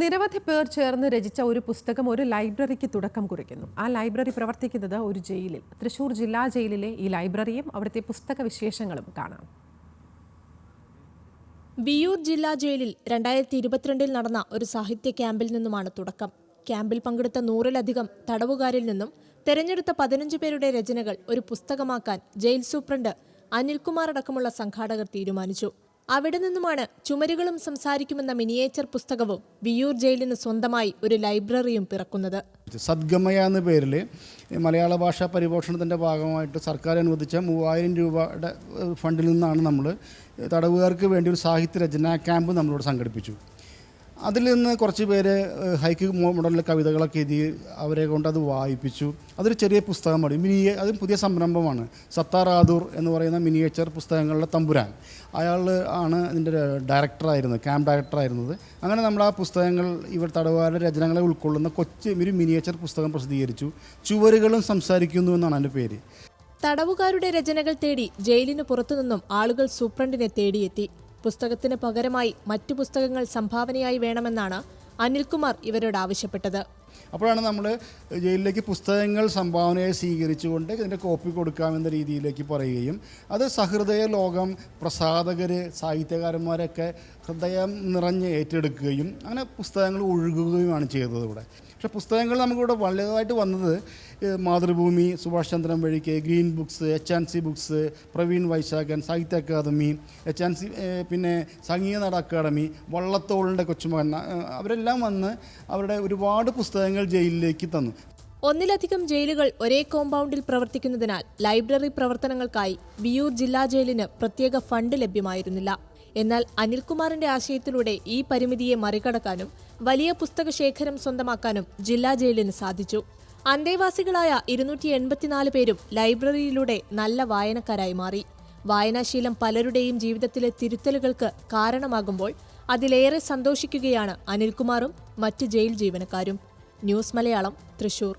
നിരവധി പേർ ചേർന്ന് രചിച്ച ഒരു പുസ്തകം ഒരു ലൈബ്രറിക്ക് തുടക്കം കുറിക്കുന്നു. ആ ലൈബ്രറി പ്രവർത്തിക്കുന്നത് ഒരു ജയിലിൽ തൃശൂർ ജില്ലാ ജയിലിലെ ഈ ലൈബ്രറിയും അവിടുത്തെ പുസ്തക വിശേഷങ്ങളും കാണാം. വിയൂർ ജില്ലാ ജയിലിൽ രണ്ടായിരത്തി ഇരുപത്തിരണ്ടിൽ നടന്ന ഒരു സാഹിത്യ ക്യാമ്പിൽ നിന്നുമാണ് തുടക്കം. ക്യാമ്പിൽ പങ്കെടുത്ത നൂറിലധികം തടവുകാരിൽ നിന്നും തെരഞ്ഞെടുത്ത പതിനഞ്ച് പേരുടെ രചനകൾ ഒരു പുസ്തകമാക്കാൻ ജയിൽ സൂപ്രണ്ട് അനിൽകുമാർ അടക്കമുള്ള സംഘാടകർ തീരുമാനിച്ചു. അവിടെ നിന്നുമാണ് ചുമരുകളും സംസാരിക്കുമെന്ന മിനിയേച്ചർ പുസ്തകവും വിയൂർ ജയിലിന് സ്വന്തമായി ഒരു ലൈബ്രറിയും പിറക്കുന്നത്. സദ്ഗമയ എന്ന പേരിൽ മലയാള ഭാഷാ പരിപോഷണത്തിന്റെ ഭാഗമായിട്ട് സർക്കാർ അനുവദിച്ച മൂവായിരം രൂപയുടെ ഫണ്ടിൽ നിന്നാണ് നമ്മൾ തടവുകാർക്ക് വേണ്ടി ഒരു സാഹിത്യ രചനാ ക്യാമ്പ് നമ്മളിവിടെ സംഘടിപ്പിച്ചു. അതിൽ നിന്ന് കുറച്ച് പേര് ഹൈക്ക് മോഡലിലെ കവിതകളൊക്കെ എഴുതി അവരെ കൊണ്ട് അത് വായിപ്പിച്ചു. അതൊരു ചെറിയ പുസ്തകമാണ്. മിനി അത് പുതിയ സംരംഭമാണ്. സത്താർ ആദൂർ എന്ന് പറയുന്ന മിനിയേച്ചർ പുസ്തകങ്ങളുടെ തമ്പുരാൻ. അയാൾ ആണ് ഇതിന്റെ ഡയറക്ടറായിരുന്നത് ക്യാമ്പ് ഡയറക്ടറായിരുന്നത്. അങ്ങനെ നമ്മൾ ആ പുസ്തകങ്ങൾ ഇവർ തടവുകാരുടെ രചനകളെ ഉൾക്കൊള്ളുന്ന കൊച്ചു ഒരു മിനിയേച്ചർ പുസ്തകം പ്രസിദ്ധീകരിച്ചു. ചുവരുകളും സംസാരിക്കുന്നു എന്നാണ് അതിന്റെ പേര്. തടവുകാരുടെ രചനകൾ തേടി ജയിലിന് പുറത്തുനിന്നും ആളുകൾ സൂപ്രണ്ടിനെ തേടിയെത്തി. പുസ്തകത്തിന് പകരമായി മറ്റു പുസ്തകങ്ങൾ സംഭാവനയായി വേണമെന്നാണ് അനിൽകുമാർ ഇവരോട് ആവശ്യപ്പെട്ടത് അപ്പോഴാണ് നമ്മൾ ജയിലിലേക്ക് പുസ്തകങ്ങൾ സംഭാവനയായി സ്വീകരിച്ചുകൊണ്ട് ഇതിന്റെ കോപ്പി കൊടുക്കാമെന്ന രീതിയിലേക്ക് പറയുകയും അത് സഹൃദയ ലോകം പ്രസാധകർ സാഹിത്യകാരന്മാരൊക്കെ ഹൃദയം നിറഞ്ഞ് ഏറ്റെടുക്കുകയും അങ്ങനെ പുസ്തകങ്ങൾ ഒഴുകുകയുമാണ് ചെയ്തത് ഇവിടെ. പക്ഷെ പുസ്തകങ്ങൾ നമുക്കിവിടെ വലുതായിട്ട് വന്നത് മാതൃഭൂമി സുഭാഷ് ചന്ദ്രൻ വഴിക്ക് green books H and C books Praveen Vaisakhan Sahitya Akademi H and C പിന്നെ സംഗീത നാട അക്കാദമി വള്ളത്തോളിന്റെ കൊച്ചുമകൻ അവരെല്ലാം വന്ന് അവരുടെ ഒരുപാട് പുസ്തകങ്ങൾ ജയിലിലേക്ക് തന്നു. ഒന്നിലധികം ജയിലുകൾ ഒരേ കോമ്പൗണ്ടിൽ പ്രവർത്തിക്കുന്നതിനാൽ ലൈബ്രറി പ്രവർത്തനങ്ങൾക്കായി വിയൂർ ജില്ലാ ജയിലിന് പ്രത്യേക ഫണ്ട് ലഭ്യമായിരുന്നില്ല. എന്നാൽ അനിൽകുമാറിന്റെ ആശയത്തിലൂടെ ഈ പരിമിതിയെ മറികടക്കാനും വലിയ പുസ്തക ശേഖരം സ്വന്തമാക്കാനും ജില്ലാ ജയിലിന് സാധിച്ചു. അന്തേവാസികളായ ഇരുന്നൂറ്റി എൺപത്തിനാല് പേരും ലൈബ്രറിയിലൂടെ നല്ല വായനക്കാരായി മാറി. വായനാശീലം പലരുടെയും ജീവിതത്തിലെ തിരുത്തലുകൾക്ക് കാരണമാകുമ്പോൾ അതിലേറെ സന്തോഷിക്കുകയാണ് അനിൽകുമാറും മറ്റ് ജയിൽ ജീവനക്കാരും. ന്യൂസ് മലയാളം തൃശൂർ